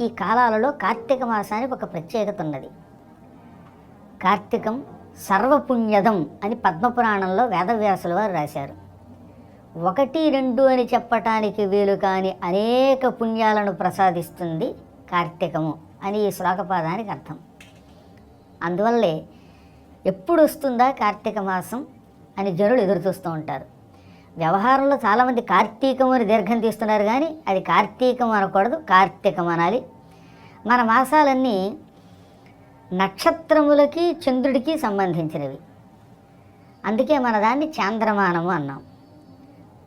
ఈ కాలాలలో కార్తీక మాసానికి ఒక ప్రత్యేకత ఉన్నది. కార్తీకం సర్వపుణ్యదం అని పద్మపురాణంలో వేదవ్యాసుల వారు రాశారు. ఒకటి రెండు అని చెప్పటానికి వీలు కాని అనేక పుణ్యాలను ప్రసాదిస్తుంది కార్తీకము అని ఈ శ్లోకపాదానికి అర్థం. అందువల్లే ఎప్పుడు వస్తుందా కార్తీక మాసం అని జనులు ఎదురు చూస్తూ ఉంటారు. వ్యవహారంలో చాలామంది కార్తీకం అని దీర్ఘం తీస్తున్నారు కానీ అది కార్తీకం అనకూడదు కార్తీకం అనాలి. మన మాసాలన్నీ నక్షత్రములకి చంద్రుడికి సంబంధించినవి. అందుకే మన దాన్ని చాంద్రమానము అన్నాం.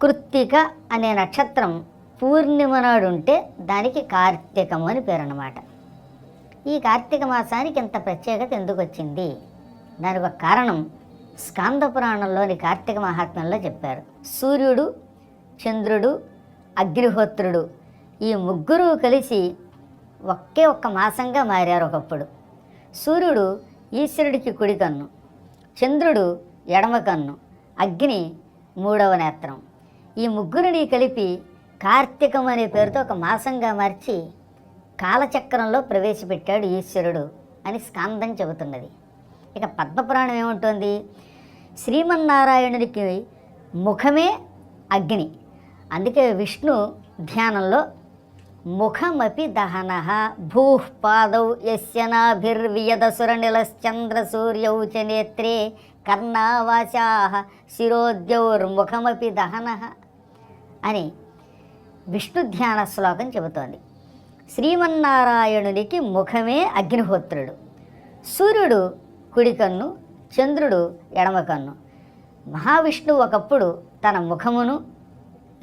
కృత్తిక అనే నక్షత్రం పూర్ణిమ నాడు ఉంటే దానికి కార్తీకము అని పేరు అన్నమాట ఈ కార్తీక మాసానికి ఇంత ప్రత్యేకత ఎందుకు వచ్చింది? దానికి ఒక కారణం స్కాంద పురాణంలోని కార్తీక మహాత్మ్యంలో చెప్పారు. సూర్యుడు చంద్రుడు అగ్నిహోత్రుడు ఈ ముగ్గురు కలిసి ఒకే ఒక్క మాసంగా మారారు ఒకప్పుడు. సూర్యుడు ఈశ్వరుడికి కుడి కన్ను చంద్రుడు ఎడమ కన్ను అగ్ని మూడవ నేత్రం. ఈ ముగ్గురిని కలిపి కార్తీకం అనే పేరుతో ఒక మాసంగా మార్చి కాలచక్రంలో ప్రవేశపెట్టాడు ఈశ్వరుడు అని స్కాందం చెబుతున్నది. ఇక పద్మపురాణం ఏముంటుంది? శ్రీమన్నారాయణుడికి ముఖమే అగ్ని. అందుకే విష్ణు ధ్యానంలో ముఖమపి దహన భూః పాదౌ యస్యనాభిర్వియదసురనిలశ్చంద్ర సూర్యౌ చ నేత్రే కర్ణావాచా శిరోద్యౌర్ముఖమపి దహన అని విష్ణు ధ్యాన శ్లోకం చెబుతోంది. శ్రీమన్నారాయణునికి ముఖమే అగ్నిహోత్రుడు. సూర్యుడు కుడికన్ను చంద్రుడు ఎడమ కన్ను. మహావిష్ణువు ఒకప్పుడు తన ముఖమును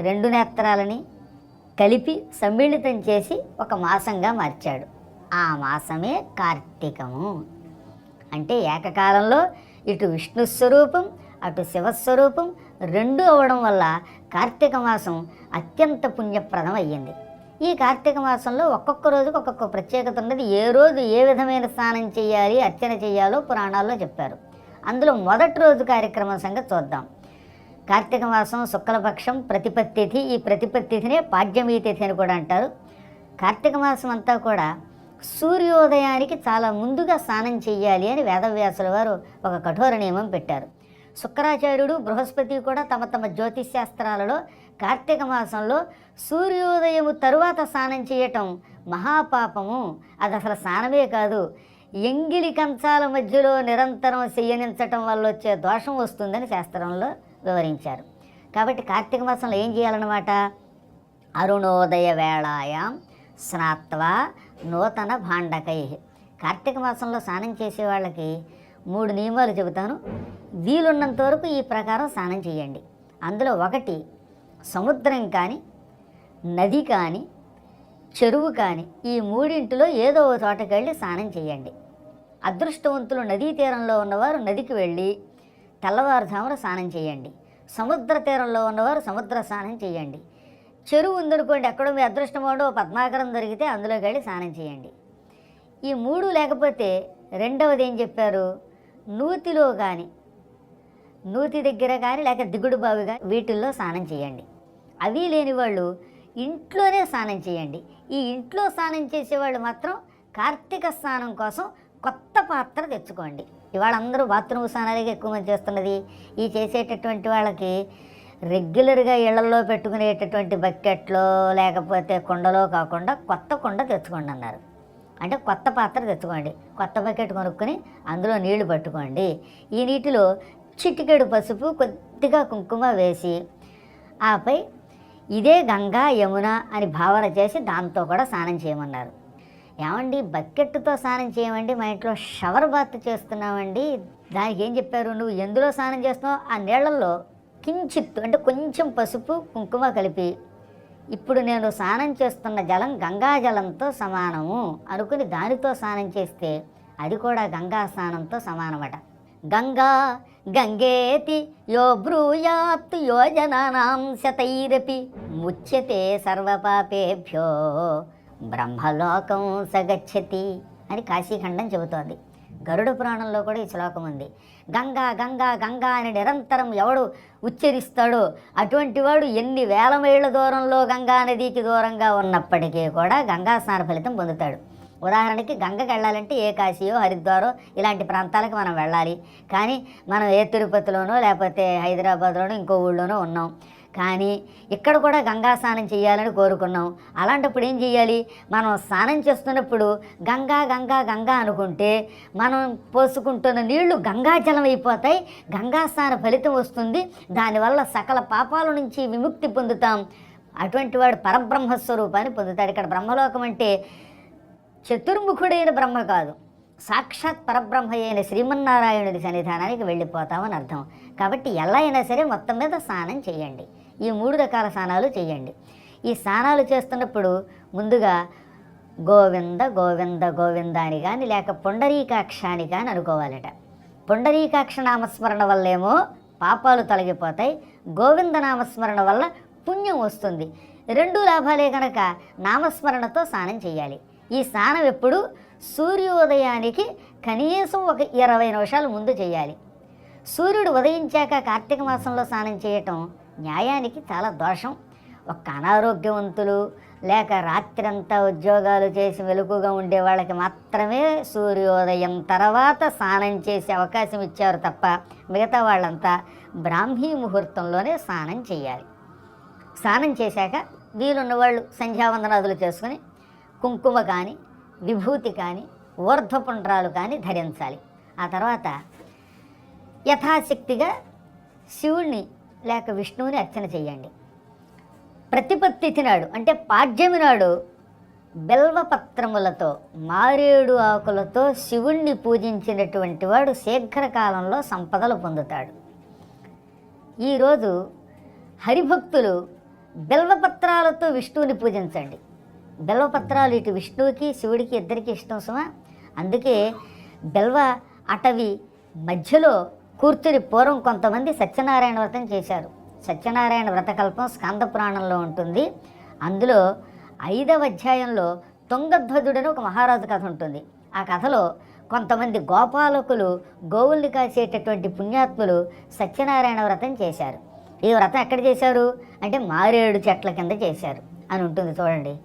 రెండు నేత్రాలని కలిపి సమ్మిళితం చేసి ఒక మాసంగా మార్చాడు. ఆ మాసమే కార్తీకము. అంటే ఏకకాలంలో ఇటు విష్ణు స్వరూపం అటు శివస్వరూపం రెండు అవడం వల్ల కార్తీక మాసం అత్యంత పుణ్యప్రదం అయ్యింది ఈ కార్తీక మాసంలో ఒక్కొక్క రోజుకు ఒక్కొక్క ప్రత్యేకత ఉన్నది. ఏ రోజు ఏ విధమైన స్నానం చేయాలి అర్చన చేయాలో పురాణాల్లో చెప్పారు. అందులో మొదటి రోజు కార్యక్రమం సంగతి చూద్దాం. కార్తీక మాసం శుక్లపక్షం ప్రతిపత్తిథి ఈ ప్రతిపత్తిథినే పాడ్యమీ తిథి అని కూడా అంటారు. కార్తీక మాసం అంతా కూడా సూర్యోదయానికి చాలా ముందుగా స్నానం చేయాలి అని వేదవ్యాసుల వారు ఒక కఠోర నియమం పెట్టారు. శుక్రాచార్యుడు బృహస్పతి కూడా తమ తమ జ్యోతిష్ శాస్త్రాలలో కార్తీక మాసంలో సూర్యోదయము తరువాత స్నానం చేయటం మహాపాపము. అది అసలు స్నానమే కాదు. ఎంగిలి కంచాల మధ్యలో నిరంతరం శయనించటం వల్ల వచ్చే దోషం వస్తుందని శాస్త్రంలో వివరించారు. కాబట్టి కార్తీక మాసంలో ఏం చేయాలన్నమాట? అరుణోదయ వేళాయాం స్నాత్వా నూతన భాండకై. కార్తీక మాసంలో స్నానం చేసే వాళ్ళకి మూడు నియమాలు చెబుతాను. వీలున్నంత వరకు ఈ ప్రకారం స్నానం చేయండి. అందులో ఒకటి సముద్రం కానీ నది కానీ చెరువు కానీ ఈ మూడింటిలో ఏదో ఒక చోటకి వెళ్ళి స్నానం చేయండి అదృష్టవంతులు నదీ తీరంలో ఉన్నవారు నదికి వెళ్ళి తెల్లవారుజామున స్నానం చేయండి సముద్ర తీరంలో ఉన్నవారు సముద్ర స్నానం చేయండి చెరువు ఉందనుకోండి ఎక్కడో మీ అదృష్టమోడో పద్మాకరం దొరికితే అందులోకి వెళ్ళి స్నానం చేయండి ఈ మూడు లేకపోతే రెండవది ఏం చెప్పారు? నూతిలో కానీ నూతి దగ్గర కానీ లేక దిగుడు బావి కానీ వీటిల్లో స్నానం చేయండి అవి లేని వాళ్ళు ఇంట్లోనే స్నానం చేయండి. ఈ ఇంట్లో స్నానం చేసేవాళ్ళు మాత్రం కార్తీక స్నానం కోసం కొత్త పాత్ర తెచ్చుకోండి. ఇవాళ అందరూ బాత్రూమ్ స్నానాలకి ఎక్కువ మంది చేస్తున్నది. ఈ చేసేటటువంటి వాళ్ళకి రెగ్యులర్గా ఇళ్ళలో పెట్టుకునేటటువంటి బకెట్లో లేకపోతే కుండలో కాకుండా కొత్త కుండ తెచ్చుకోండి అన్నారు. అంటే కొత్త పాత్ర తెచ్చుకోండి. కొత్త బకెట్ కొనుక్కొని అందులో నీళ్ళు పట్టుకోండి. ఈ నీటిలో చిటికెడు పసుపు కొద్దిగా కుంకుమ వేసి ఆపై ఇదే గంగా యమున అని భావన చేసి దాంతో కూడా స్నానం చేయమన్నారు. ఏమండి బకెట్తో స్నానం చేయమండి మా ఇంట్లో షవర్ బాత్ చేస్తున్నామండి. దానికి ఏం చెప్పారు నువ్వు? ఎందులో స్నానం చేస్తున్నావు? ఆ నీళ్ళల్లో కించిత్ అంటే కొంచెం పసుపు కుంకుమ కలిపి ఇప్పుడు నేను స్నానం చేస్తున్న జలం గంగా జలంతో సమానము అనుకుని దానితో స్నానం చేస్తే అది కూడా గంగా స్నానంతో సమానమట. గంగా గంగేతి యో బ్రూయాత్ యోజనానాం శతైరపి. ముచ్యతే సర్వపాపేభ్యో బ్రహ్మలోకం సగచ్చతి అని కాశీఖండం చెబుతోంది. గరుడ పురాణంలో కూడా ఈ శ్లోకం ఉంది. గంగా గంగా గంగా అని నిరంతరం ఎవడు ఉచ్చరిస్తాడో అటువంటి వాడు ఎన్ని వేల మైళ్ళ దూరంలో గంగా నదికి దూరంగా ఉన్నప్పటికీ కూడా గంగా స్నాన ఫలితం పొందుతాడు. ఉదాహరణకి గంగకి వెళ్ళాలంటే ఏ కాశీయో హరిద్వారో ఇలాంటి ప్రాంతాలకు మనం వెళ్ళాలి. కానీ మనం ఏ తిరుపతిలోనో లేకపోతే హైదరాబాద్లోనో ఇంకో ఊళ్ళోనో ఉన్నాం. కానీ ఇక్కడ కూడా గంగా స్నానం చేయాలని కోరుకున్నాం. అలాంటప్పుడు ఏం చేయాలి? మనం స్నానం చేస్తున్నప్పుడు గంగా గంగా గంగా అనుకుంటే మనం పోసుకుంటున్న నీళ్ళు గంగాజలం అయిపోతాయి. గంగా స్నాన ఫలితం వస్తుంది. దానివల్ల సకల పాపాల నుంచి విముక్తి పొందుతాం. అటువంటి వాడు పరబ్రహ్మ స్వరూపాన్ని పొందుతాడు. ఇక్కడ బ్రహ్మలోకం అంటే చతుర్ముఖుడైన బ్రహ్మ కాదు. సాక్షాత్ పరబ్రహ్మ అయిన శ్రీమన్నారాయణుడి సన్నిధానానికి వెళ్ళిపోతామని అర్థం. కాబట్టి ఎలా అయినా సరే మొత్తం మీద స్నానం చేయండి. ఈ మూడు రకాల స్నానాలు చేయండి. ఈ స్నానాలు చేస్తున్నప్పుడు ముందుగా గోవింద గోవింద గోవింద అని కానీ లేక పుండరీకాక్ష అని కానీ అనుకోవాలట. పుండరీకాక్ష నామస్మరణ వల్లేమో పాపాలు తొలగిపోతాయి. గోవింద నామస్మరణ వల్ల పుణ్యం వస్తుంది. రెండు లాభాలే కనుక నామస్మరణతో స్నానం చేయాలి. ఈ స్నానం ఎప్పుడు? సూర్యోదయానికి కనీసం ఒక ఇరవై నిమిషాలు ముందు చేయాలి. సూర్యుడు ఉదయించాక కార్తీక మాసంలో స్నానం చేయటం న్యాయానికి చాలా దోషం. ఒక్క అనారోగ్యవంతులు లేక రాత్రంతా ఉద్యోగాలు చేసి మెలకుగా ఉండే వాళ్ళకి మాత్రమే సూర్యోదయం తర్వాత స్నానం చేసే అవకాశం ఇచ్చారు తప్ప మిగతా వాళ్ళంతా బ్రాహ్మీ ముహూర్తంలోనే స్నానం చేయాలి. స్నానం చేశాక వీలున్న వాళ్ళు సంధ్యావందనాదులు చేసుకుని కుంకుమ కానీ విభూతి కానీ ఊర్ధ్వపుండ్రాలు కానీ ధరించాలి. ఆ తర్వాత యథాశక్తిగా శివుణ్ణి లేక విష్ణువుని అర్చన చేయండి. ప్రతిపత్తి నాడు అంటే పాడ్యమి నాడు బెల్వపత్రములతో మారేడు ఆకులతో శివుణ్ణి పూజించినటువంటి వాడు శీఘ్రకాలంలో సంపదలు పొందుతాడు. ఈరోజు హరిభక్తులు బెల్వపత్రాలతో విష్ణువుని పూజించండి. బెల్వపత్రాలు ఇటు విష్ణువుకి శివుడికి ఇద్దరికి ఇష్టం సుమా. అందుకే బెల్వ అటవి మధ్యలో కూర్చుని పూర్వం కొంతమంది సత్యనారాయణ వ్రతం చేశారు. సత్యనారాయణ వ్రతకల్పం స్కంద పురాణంలో ఉంటుంది. అందులో ఐదవ అధ్యాయంలో తుంగధ్వజుడని ఒక మహారాజు కథ ఉంటుంది. ఆ కథలో కొంతమంది గోపాలకులు గోవుల్ని కాసేటటువంటి పుణ్యాత్ములు సత్యనారాయణ వ్రతం చేశారు. ఈ వ్రతం ఎక్కడ చేశారు? అంటే మారేడు చెట్ల కింద చేశారు అని ఉంటుంది చూడండి.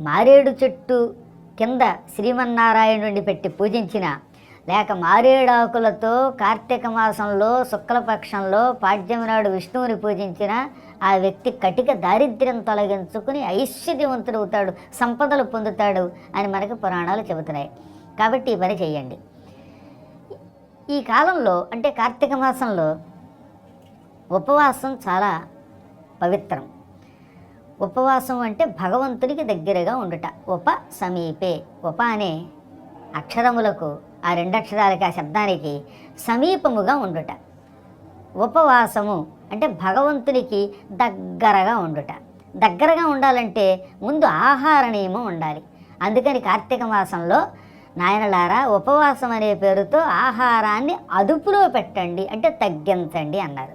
మారేడు చెట్టు కింద శ్రీమన్నారాయణుడిని పెట్టి పూజించిన లేక మారేడాకులతో కార్తీక మాసంలో శుక్లపక్షంలో పాడ్యమి నాడు విష్ణువుని పూజించిన ఆ వ్యక్తి కటిక దారిద్ర్యం తొలగించుకుని ఐశ్వర్యవంతుడవుతాడు సంపదలు పొందుతాడు అని మనకి పురాణాలు చెబుతున్నాయి. కాబట్టి ఈ పని చేయండి. ఈ కాలంలో అంటే కార్తీక మాసంలో ఉపవాసం చాలా పవిత్రం. ఉపవాసం అంటే భగవంతునికి దగ్గరగా ఉండుట. ఉప సమీపే. ఉప అనే అక్షరములకు ఆ రెండు అక్షరాలకి ఆ శబ్దానికి సమీపముగా ఉండుట. ఉపవాసము అంటే భగవంతునికి దగ్గరగా ఉండుట. దగ్గరగా ఉండాలంటే ముందు ఆహార నియమం ఉండాలి. అందుకని కార్తీక మాసంలో నాయనలారా ఉపవాసం అనే పేరుతో ఆహారాన్ని అదుపులో పెట్టండి అంటే తగ్గించండి అన్నారు.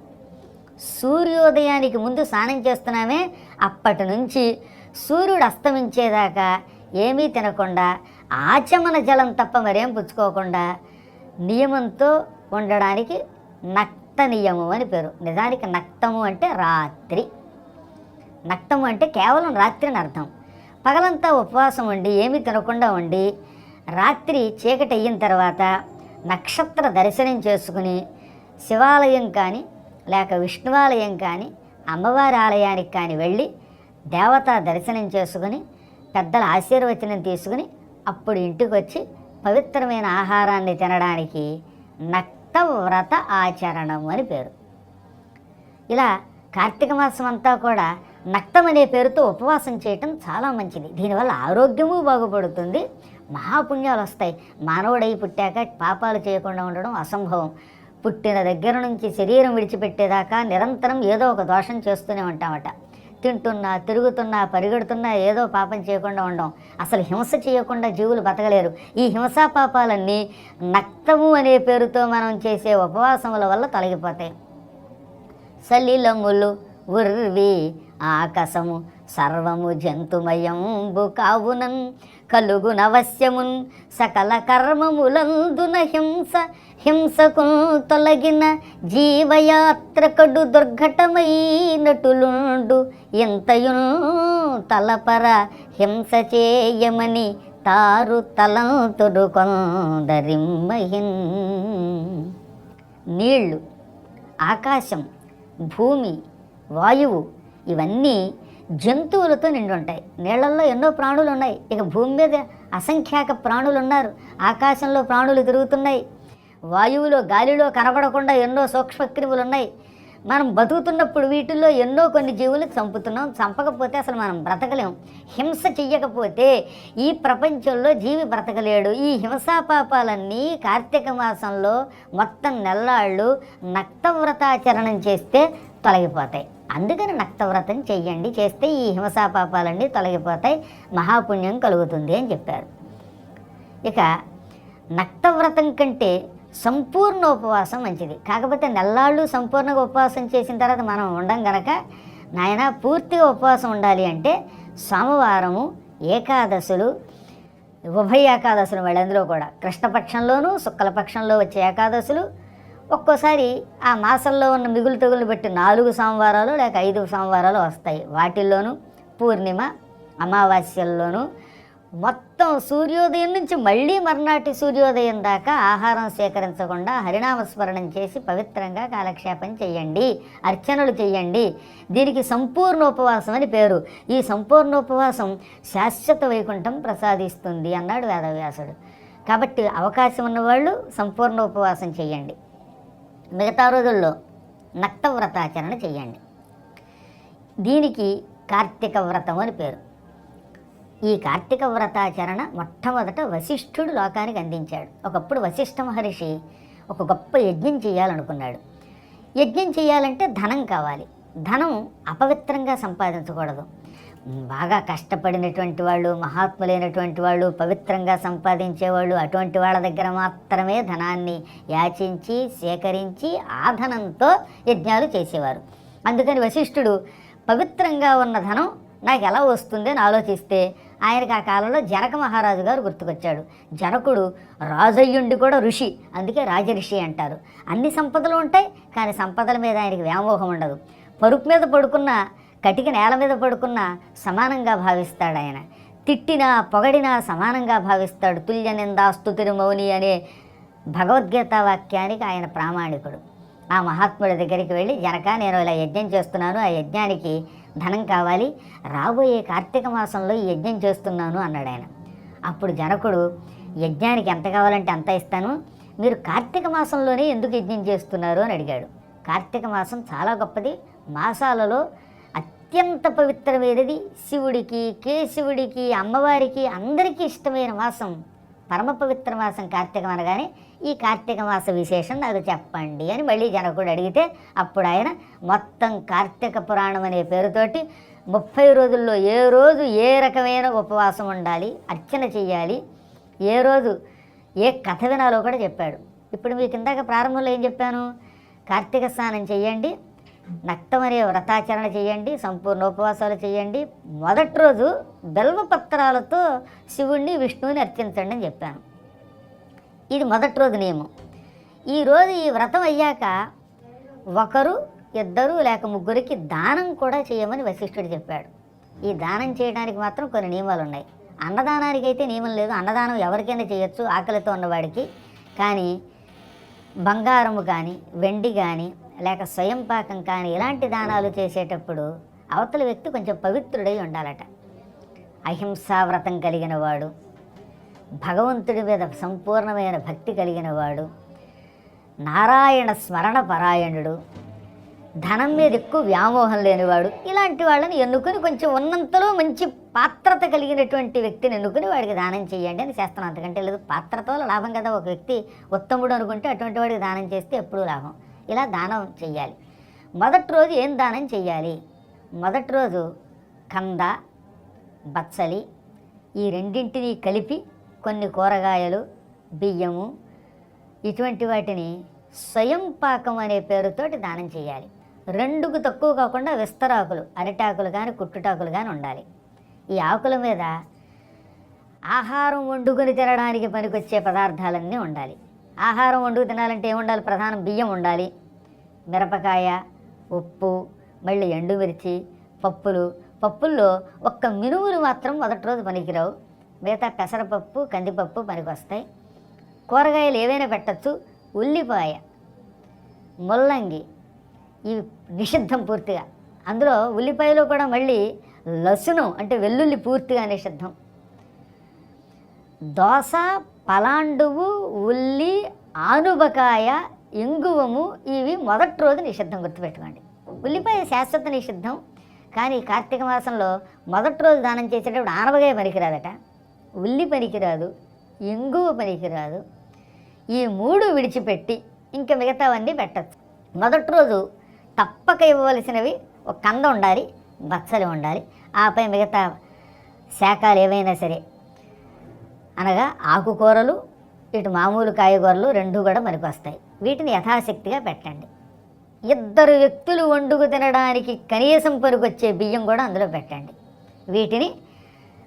సూర్యోదయానికి ముందు స్నానం చేస్తున్నామే అప్పటి నుంచి సూర్యుడు అస్తమించేదాకా ఏమీ తినకుండా ఆచమన జలం తప్ప మరేం పుచ్చుకోకుండా నియమంతో ఉండడానికి నక్త నియమం అని పేరు. నిజానికి నక్తము అంటే రాత్రి. నక్తము అంటే కేవలం రాత్రి అని అర్థం. పగలంతా ఉపవాసం ఉండి ఏమీ తినకుండా ఉండి రాత్రి చీకటి అయిన తర్వాత నక్షత్ర దర్శనం చేసుకుని శివాలయం కానీ లేక విష్ణువాలయం కానీ అమ్మవారి ఆలయానికి కానీ వెళ్ళి దేవతా దర్శనం చేసుకుని పెద్దల ఆశీర్వచనం తీసుకుని అప్పుడు ఇంటికి వచ్చి పవిత్రమైన ఆహారాన్ని తినడానికి నక్త వ్రత ఆచరణము అని పేరు. ఇలా కార్తీక మాసం అంతా కూడా నక్తం అనే పేరుతో ఉపవాసం చేయటం చాలా మంచిది. దీనివల్ల ఆరోగ్యము బాగుపడుతుంది మహాపుణ్యాలు వస్తాయి మానవుడై పుట్టాక పాపాలు చేయకుండా ఉండడం అసంభవం. పుట్టిన దగ్గర నుంచి శరీరం విడిచిపెట్టేదాకా నిరంతరం ఏదో ఒక దోషం చేస్తూనే ఉంటామట. తింటున్నా తిరుగుతున్నా పరిగెడుతున్నా ఏదో పాపం చేయకుండా ఉండం. అసలు హింస చేయకుండా జీవులు బతకలేరు. ఈ హింసా పాపాలన్నీ నక్తము అనే పేరుతో మనం చేసే ఉపవాసముల వల్ల తొలగిపోతాయి. సలిలములు ఉర్వి ఆకాశము సర్వము జంతుమయంబు కావునన్ కలుగునవశ్యమున్ సకల కర్మములందున హింస హింసకు తొలగిన జీవయాత్రకడు దుర్ఘటమైనటులుండు ఎంతయున్ తలపర హింస చేయమని తారు తలంతుడు కొందరిమ్మహిన్ నీళ్ళు ఆకాశం భూమి వాయువు ఇవన్నీ జంతువులతో నిండి ఉంటాయి నీళ్ళల్లో ఎన్నో ప్రాణులు ఉన్నాయి ఇక భూమి మీద అసంఖ్యాక ప్రాణులు ఉన్నారు ఆకాశంలో ప్రాణులు తిరుగుతున్నాయి. వాయువులో గాలిలో కనబడకుండా ఎన్నో సూక్ష్మక్రిములు ఉన్నాయి మనం బతుకుతున్నప్పుడు వీటిల్లో ఎన్నో కొన్ని జీవులు చంపుతున్నాం. చంపకపోతే అసలు మనం బ్రతకలేం. హింస చెయ్యకపోతే ఈ ప్రపంచంలో జీవి బ్రతకలేడు. ఈ హింసాపాపాలన్నీ కార్తీక మాసంలో మొత్తం నెల్లాళ్ళు నక్తవ్రతాచరణం చేస్తే తొలగిపోతాయి. అందుకని నక్తవ్రతం చెయ్యండి చేస్తే ఈ హింసా పాపాలన్నీ తొలగిపోతాయి మహాపుణ్యం కలుగుతుంది అని చెప్పారు. ఇక నక్తవ్రతం కంటే సంపూర్ణ ఉపవాసం మంచిది. కాకపోతే నెల్లాళ్ళు సంపూర్ణంగా ఉపవాసం చేసిన తర్వాత మనం ఉండం గనక నాయన పూర్తిగా ఉపవాసం ఉండాలి అంటే సోమవారము ఏకాదశులు ఉభయ ఏకాదశులు వాళ్ళందరూ కూడా. కృష్ణపక్షంలోనూ శుక్లపక్షంలో వచ్చే ఏకాదశులు ఒక్కోసారి ఆ మాసంలో ఉన్న మిగులు తెగులు బట్టి నాలుగు సోమవారాలు లేక ఐదు సోమవారాలు వస్తాయి. వాటిల్లోనూ పూర్ణిమ అమావాస్యల్లోనూ. మొత్తం సూర్యోదయం నుంచి మళ్ళీ మర్నాటి సూర్యోదయం దాకా ఆహారం సేకరించకుండా హరినామస్మరణం చేసి పవిత్రంగా కాలక్షేపం చేయండి. అర్చనలు చేయండి. దీనికి సంపూర్ణ ఉపవాసం అని పేరు. ఈ సంపూర్ణ ఉపవాసం శాశ్వత వైకుంఠం ప్రసాదిస్తుంది అన్నాడు వేదవ్యాసుడు. కాబట్టి అవకాశం ఉన్నవాళ్ళు సంపూర్ణ ఉపవాసం చేయండి. మిగతా రోజుల్లో నక్తవ్రతాచరణ చేయండి దీనికి కార్తీక వ్రతం అని పేరు. ఈ కార్తీక వ్రతాచరణ మొట్టమొదట వశిష్ఠుడు లోకానికి అందించాడు. ఒకప్పుడు వశిష్ఠ మహర్షి ఒక గొప్ప యజ్ఞం చేయాలనుకున్నాడు. యజ్ఞం చేయాలంటే ధనం కావాలి. ధనం అపవిత్రంగా సంపాదించకూడదు. బాగా కష్టపడినటువంటి వాళ్ళు మహాత్ములైనటువంటి వాళ్ళు పవిత్రంగా సంపాదించేవాళ్ళు అటువంటి వాళ్ళ దగ్గర మాత్రమే ధనాన్ని యాచించి సేకరించి ఆ ధనంతో యజ్ఞాలు చేసేవారు. అందుకని వశిష్ఠుడు పవిత్రంగా ఉన్న ధనం నాకు ఎలా వస్తుంది? అని ఆలోచిస్తే ఆయనకు ఆ కాలంలో జనక మహారాజు గారు గుర్తుకొచ్చాడు. జనకుడు రాజయ్యుండి కూడా ఋషి అందుకే రాజఋషి అంటారు. అన్ని సంపదలు ఉంటాయి కానీ సంపదల మీద ఆయనకి వ్యామోహం ఉండదు. పరుపు మీద పడుకున్న కటిక నేల మీద పడుకున్న సమానంగా భావిస్తాడు ఆయన. తిట్టినా పొగడినా సమానంగా భావిస్తాడు. తుల్య నిందాస్తుతిరి మౌని అనే భగవద్గీత వాక్యానికి ఆయన ప్రామాణికుడు. ఆ మహాత్ముడి దగ్గరికి వెళ్ళి జనక నేను ఇలా యజ్ఞం చేస్తున్నాను. ఆ యజ్ఞానికి ధనం కావాలి. రాబోయే కార్తీక మాసంలో ఈ యజ్ఞం చేస్తున్నాను అన్నాడు ఆయన. అప్పుడు జనకుడు యజ్ఞానికి ఎంత కావాలంటే అంత ఇస్తాను. మీరు కార్తీక మాసంలోనే ఎందుకు యజ్ఞం చేస్తున్నారు? అని అడిగాడు. కార్తీక మాసం చాలా గొప్పది. మాసాలలో అత్యంత పవిత్రమైనది శివుడికి కేశవుడికి అమ్మవారికి అందరికీ ఇష్టమైన మాసం పరమ పవిత్ర మాసం కార్తీకం అనగానే ఈ కార్తీక మాస విశేషం నాకు చెప్పండి అని మళ్ళీ జనకుడు అడిగితే అప్పుడు ఆయన మొత్తం కార్తీక పురాణం అనే పేరుతోటి ముప్పై రోజుల్లో ఏ రోజు ఏ రకమైన ఉపవాసం ఉండాలి అర్చన చెయ్యాలి ఏ రోజు ఏ కథ వినాలో కూడా చెప్పాడు. ఇప్పుడు మీకు ఇందాక ప్రారంభంలో ఏం చెప్పాను? కార్తీక స్నానం చేయండి నక్తం అనే వ్రతాచరణ చేయండి సంపూర్ణ ఉపవాసాలు చేయండి. మొదటి రోజు బెల్వపత్రాలతో శివుణ్ణి విష్ణువుని అర్చించండి అని చెప్పాను. ఇది మొదటి రోజు నియమం. ఈ రోజు ఈ వ్రతం అయ్యాక ఒకరు ఇద్దరు లేక ముగ్గురికి దానం కూడా చేయమని వశిష్ఠుడు చెప్పాడు. ఈ దానం చేయడానికి మాత్రం కొన్ని నియమాలు ఉన్నాయి. అన్నదానానికి అయితే నియమం లేదు. అన్నదానం ఎవరికైనా చేయొచ్చు ఆకలితో ఉన్నవాడికి. కానీ బంగారము కానీ వెండి కానీ లేక స్వయం పాకం కానీ ఇలాంటి దానాలు చేసేటప్పుడు అవతల వ్యక్తి కొంచెం పవిత్రుడై ఉండాలట. అహింసా వ్రతం కలిగిన వాడు భగవంతుడి మీద సంపూర్ణమైన భక్తి కలిగిన వాడు నారాయణ స్మరణ పరాయణుడు ధనం మీద ఎక్కువ వ్యామోహం లేనివాడు ఇలాంటి వాళ్ళని ఎన్నుకొని కొంచెం ఉన్నంతలో మంచి పాత్రత కలిగినటువంటి వ్యక్తిని ఎన్నుకుని వాడికి దానం చేయండి అని చేస్తాను అంతకంటే లేదు పాత్రతో లాభం కదా. ఒక వ్యక్తి ఉత్తముడు అనుకుంటే అటువంటి వాడికి దానం చేస్తే ఎప్పుడూ లాభం. ఇలా దానం చేయాలి మొదటి రోజు ఏం దానం చేయాలి మొదటి రోజు కంద బచ్చలి ఈ రెండింటిని కలిపి కొన్ని కూరగాయలు బియ్యము ఇటువంటి వాటిని స్వయం పాకం అనే పేరుతోటి దానం చేయాలి రెండుకు తక్కువ కాకుండా విస్తరాకులు అరిటాకులు కానీ కుట్టుటాకులు కానీ ఉండాలి. ఈ ఆకుల మీద ఆహారం వండుకొని తినడానికి పనికొచ్చే పదార్థాలన్నీ ఉండాలి. ఆహారం వండుకు తినాలంటే ఏముండాలి ప్రధానం బియ్యం ఉండాలి. మిరపకాయ ఉప్పు మళ్ళీ ఎండుమిర్చి పప్పులు. పప్పుల్లో ఒక్క మినువులు మాత్రం మొదటి రోజు పనికిరావు. మిగతా పెసరపప్పు కందిపప్పు పనికొస్తాయి. కూరగాయలు ఏవైనా పెట్టచ్చు. ఉల్లిపాయ ముల్లంగి ఇవి నిషిద్ధం పూర్తిగా. అందులో ఉల్లిపాయలో కూడా మళ్ళీ లసునం అంటే వెల్లుల్లి పూర్తిగా నిషిద్ధం దోస పలాండువు ఉల్లి ఆనుబకాయ ఇంగువము ఇవి మొదటి రోజు నిషిద్ధం గుర్తుపెట్టుకోండి. ఉల్లిపాయ శాశ్వత నిషిద్ధం కానీ కార్తీక మాసంలో మొదటి రోజు దానం చేసేటప్పుడు ఆనవగాయ పనికిరాదట. ఉల్లి పనికిరాదు ఇంగువ పనికిరాదు. ఈ మూడు విడిచిపెట్టి ఇంకా మిగతావన్నీ పెట్టచ్చు. మొదటి రోజు తప్పక ఇవ్వవలసినవి ఒక కంద ఉండాలి. బచ్చలు ఉండాలి. ఆపై మిగతా శాఖలు ఏవైనా సరే అనగా ఆకుకూరలు ఇటు మామూలు కాయగూరలు రెండు కూడా వస్తాయి. వీటిని యథాశక్తిగా పెట్టండి. ఇద్దరు వ్యక్తులు వండుకు తినడానికి కనీసం పనికొచ్చే బియ్యం కూడా అందులో పెట్టండి. వీటిని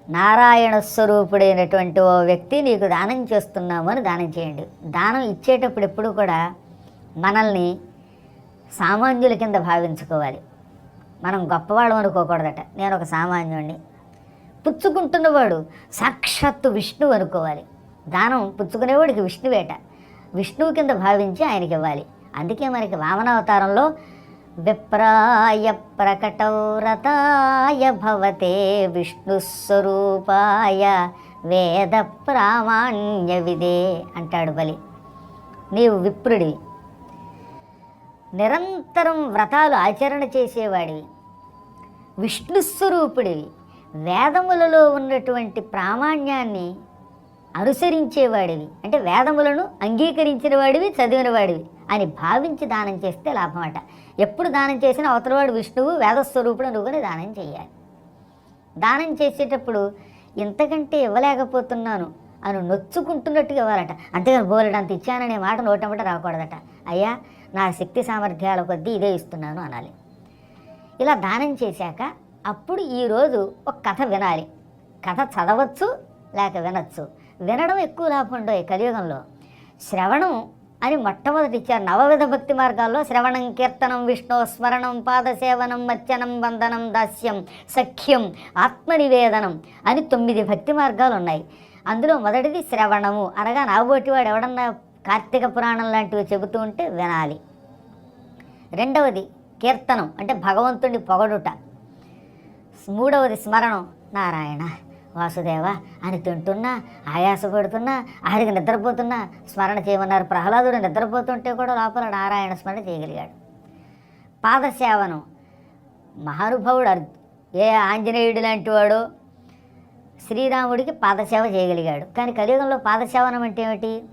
నారాయణ స్వరూపుడైనటువంటి ఓ వ్యక్తి నీకు దానం చేస్తున్నామని దానం చేయండి. దానం ఇచ్చేటప్పుడు ఎప్పుడు కూడా మనల్ని సామాన్యుల కింద భావించుకోవాలి. మనం గొప్పవాళ్ళం అనుకోకూడదట. నేను ఒక సామాన్యుడిని పుచ్చుకుంటున్నవాడు సాక్షాత్తు విష్ణువు అనుకోవాలి. దానం పుచ్చుకునేవాడికి విష్ణువేట. విష్ణువు కింద భావించి ఆయనకి ఇవ్వాలి అందుకే మనకి వామనావతారంలో విప్రాయ ప్రకటవ్రతాయ భవతే విష్ణు స్వరూపాయ వేద ప్రామాణ్య విదే అంటాడు బలి. నీవు విప్రుడివి. నిరంతరం వ్రతాలు ఆచరణ చేసేవాడివి. విష్ణు స్వరూపుడివి. వేదములలో ఉన్నటువంటి ప్రామాణ్యాన్ని అనుసరించేవాడివి. అంటే వేదములను అంగీకరించిన వాడివి చదివిన వాడివి అని భావించి దానం చేస్తే లాభమట. ఎప్పుడు దానం చేసినా అవతలవాడు విష్ణువు వేదస్వరూపుడు అనుకుని దానం చేయాలి. దానం చేసేటప్పుడు ఇంతకంటే ఇవ్వలేకపోతున్నాను అని నొచ్చుకుంటున్నట్టుగా ఇవ్వాలట. అంతేగాని బోలెడంత ఇచ్చాననే మాట నోటమట రాకూడదట. అయ్యా నా శక్తి సామర్థ్యాల కొద్దీ ఇదే ఇస్తున్నాను అనాలి. ఇలా దానం చేశాక అప్పుడు ఈరోజు ఒక కథ వినాలి. కథ చదవచ్చు లేక వినొచ్చు. వినడం ఎక్కువ లాభం ఉండవు కలియుగంలో. శ్రవణం అని మొట్టమొదటి ఇచ్చారు నవవిధ భక్తి మార్గాల్లో శ్రవణం కీర్తనం విష్ణు స్మరణం పాదసేవనం మర్చనం వందనం దాస్యం సఖ్యం ఆత్మనివేదనం అని తొమ్మిది భక్తి మార్గాలు ఉన్నాయి. అందులో మొదటిది శ్రవణము. అనగా నాబోటివాడు ఎవడన్నా కార్తీక పురాణం లాంటివి చెబుతూ ఉంటే వినాలి. రెండవది కీర్తనం అంటే భగవంతుడిని పొగడుట. మూడవది స్మరణం నారాయణ వాసుదేవ అని తింటున్నా ఆయాసపడుతున్నా ఆడికి నిద్రపోతున్నా స్మరణ చేయమన్నారు. ప్రహ్లాదుడు నిద్రపోతుంటే కూడా లోపల నారాయణ స్మరణ చేయగలిగాడు. పాదసేవనం మహానుభావుడు అర్ ఏ ఆంజనేయుడు లాంటి వాడు శ్రీరాముడికి పాదసేవ చేయగలిగాడు. కానీ కలియుగంలో పాదసేవనం అంటే ఏమిటి?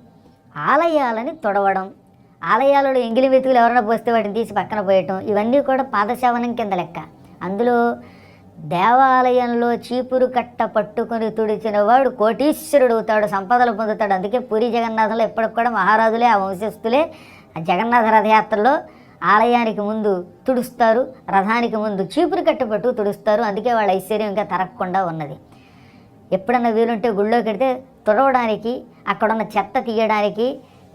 ఆలయాలని తొడవడం ఆలయాలలో ఎంగిలి వెతుకులు ఎవరైనా పోస్తే వాటిని తీసి పక్కన పోయటం ఇవన్నీ కూడా పాదశవనం కింద లెక్క. అందులో దేవాలయంలో చీపురు కట్ట పట్టుకొని తుడిచిన వాడు కోటీశ్వరుడు అవుతాడు సంపదలు పొందుతాడు. అందుకే పూరి జగన్నాథంలో ఎప్పటికి కూడా మహారాజులే ఆ వంశస్థులే. ఆ జగన్నాథ రథయాత్రలో ఆలయానికి ముందు తుడుస్తారు రథానికి ముందు చీపురు కట్ట పట్టు తుడుస్తారు. అందుకే వాళ్ళ ఐశ్వర్యం ఇంకా తరగకుండా ఉన్నది. ఎప్పుడన్నా వీలుంటే గుళ్ళోకి వెడితే తుడవడానికి అక్కడున్న చెత్త తీయడానికి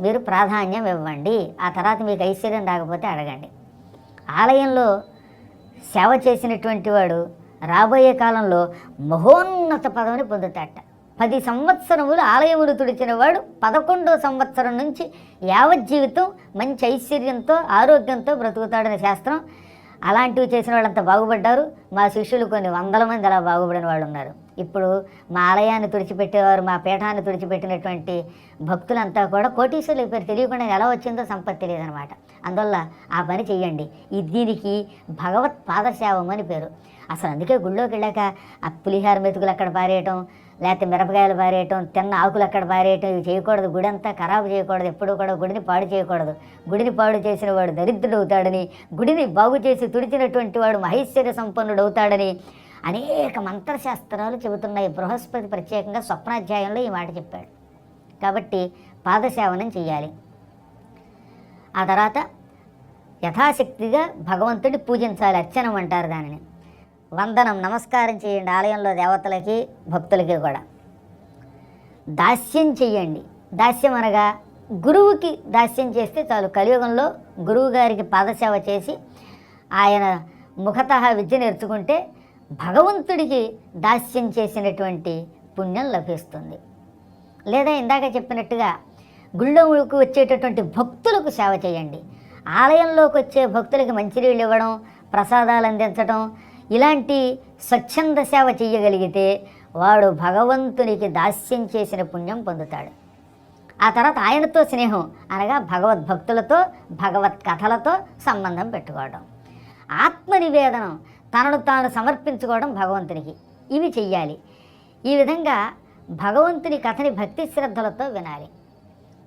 మీరు ప్రాధాన్యం ఇవ్వండి. ఆ తర్వాత మీకు ఐశ్వర్యం రాకపోతే అడగండి. ఆలయంలో సేవ చేసినటువంటి వాడు రాబోయే కాలంలో మహోన్నత పదవిని పొందుతాట పది సంవత్సరములు ఆలయములు తుడిచిన వాడు పదకొండో సంవత్సరం నుంచి యావజ్జీవితం మంచి ఐశ్వర్యంతో ఆరోగ్యంతో బ్రతుకుతాడని శాస్త్రం అలాంటివి చేసిన వాళ్ళంతా బాగుపడ్డారు. మా శిష్యులు కొన్ని వందల మంది అలా బాగుపడిన వాళ్ళు ఉన్నారు. ఇప్పుడు మా ఆలయాన్ని తుడిచిపెట్టేవారు మా పీఠాన్ని తుడిచిపెట్టినటువంటి భక్తులంతా కూడా కోటీశ్వరులు అయిపోయారు తెలియకుండా ఎలా వచ్చిందో సంపత్తి తెలియదనమాట అందువల్ల ఆ పని చేయండి ఈ దీనికి భగవత్ పాదసేవం అని పేరు. అసలు అందుకే గుళ్ళోకి వెళ్ళాక ఆ పులిహార మెతుకులు అక్కడ పారేయటం లేకపోతే మిరపకాయలు పారేయటం తిన్న ఆకులు అక్కడ పారేయటం ఇవి చేయకూడదు. గుడి అంతా ఖరాబు చేయకూడదు. ఎప్పుడూ కూడా గుడిని పాడు చేయకూడదు. గుడిని పాడు చేసిన వాడు దరిద్రుడు అవుతాడని గుడిని బాగు చేసి తుడిచినటువంటి వాడు మహైశ్వర్య సంపన్నుడు అవుతాడని అనేక మంత్రశాస్త్రాలు చెబుతున్నాయి. బృహస్పతి ప్రత్యేకంగా స్వప్నాధ్యాయంలో ఈ మాట చెప్పాడు. కాబట్టి పాదసేవనం చేయాలి ఆ తర్వాత యథాశక్తిగా భగవంతుడి పూజించాలి. అర్చనం అంటారు దానిని. వందనం నమస్కారం చేయండి ఆలయంలో దేవతలకి భక్తులకి కూడా. దాస్యం చెయ్యండి. దాస్యం అనగా గురువుకి దాస్యం చేస్తే చాలు. కలియుగంలో గురువు గారికి పాదసేవ చేసి ఆయన ముఖత విద్య నేర్చుకుంటే భగవంతుడికి దాస్యం చేసినటువంటి పుణ్యం లభిస్తుంది. లేదా ఇందాక చెప్పినట్టుగా గుళ్ళోకి వచ్చేటటువంటి భక్తులకు సేవ చేయండి. ఆలయంలోకి వచ్చే భక్తులకి మంచినీళ్ళు ఇవ్వడం ప్రసాదాలు అందించడం ఇలాంటి స్వచ్ఛంద సేవ చేయగలిగితే వాడు భగవంతునికి దాస్యం చేసిన పుణ్యం పొందుతాడు. ఆ తర్వాత ఆయనతో స్నేహం అనగా భగవద్భక్తులతో భగవత్ కథలతో సంబంధం పెట్టుకోవడం. ఆత్మనివేదనం తనను తాను సమర్పించుకోవడం భగవంతునికి. ఇవి చెయ్యాలి. ఈ విధంగా భగవంతుని కథని భక్తి శ్రద్ధలతో వినాలి.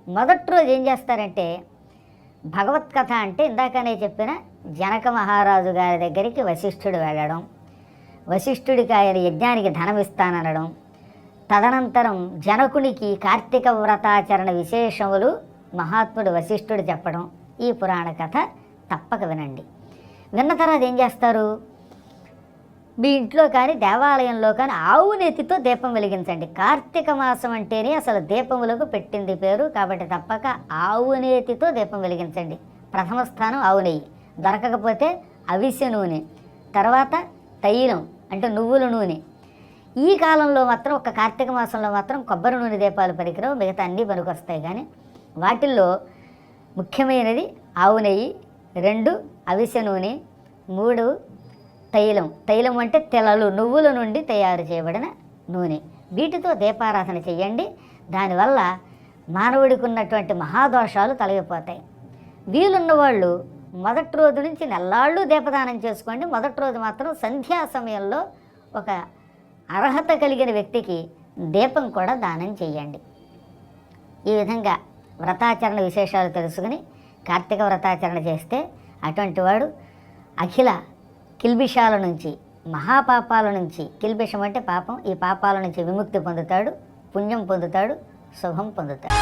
మొదటి రోజు ఏం చేస్తారంటే భగవత్ కథ అంటే ఇందాకనే చెప్పిన జనక మహారాజు గారి దగ్గరికి వశిష్ఠుడు వెళ్ళడం వశిష్ఠుడికి ఆయన యజ్ఞానికి ధనం ఇస్తాననడం తదనంతరం జనకునికి కార్తీక వ్రతాచరణ విశేషములు మహాత్ముడు వశిష్ఠుడు చెప్పడం ఈ పురాణ కథ తప్పక వినండి. విన్న తర్వాత ఏం చేస్తారు? మీ ఇంట్లో కానీ దేవాలయంలో కానీ ఆవు నెత్తితో దీపం వెలిగించండి. కార్తీక మాసం అంటేనే అసలు దీపములకు పెట్టింది పేరు కాబట్టి తప్పక ఆవు నేతితో దీపం వెలిగించండి. ప్రథమ స్థానం ఆవు నెయ్యి. దొరకకపోతే అవిసె నూనె తర్వాత తైలం అంటే నువ్వుల నూనె. ఈ కాలంలో మాత్రం ఒక కార్తీక మాసంలో మాత్రం కొబ్బరి నూనె దీపాలు పరికరం మిగతా అన్నీ పనికొస్తాయి. కానీ వాటిల్లో ముఖ్యమైనది ఆవు నెయ్యి రెండు అవిసె నూనె మూడు తైలం. తైలం అంటే తెలలు నువ్వుల నుండి తయారు చేయబడిన నూనె. వీటితో దీపారాధన చేయండి. దానివల్ల మానవుడికి ఉన్నటువంటి మహాదోషాలు తొలగిపోతాయి. వీలున్న వాళ్ళు మొదటి రోజు నుంచి నెల్లాళ్ళు దీపదానం చేసుకోండి. మొదటి రోజు మాత్రం సంధ్యా సమయంలో ఒక అర్హత కలిగిన వ్యక్తికి దీపం కూడా దానం చేయండి. ఈ విధంగా వ్రతాచరణ విశేషాలు తెలుసుకుని కార్తీక వ్రతాచరణ చేస్తే అటువంటి వాడు అఖిల కిల్బిషాల నుంచి మహాపాపాల నుంచి కిల్బిషం అంటే పాపం ఈ పాపాల నుంచి విముక్తి పొందుతాడు పుణ్యం పొందుతాడు శుభం పొందుతాడు.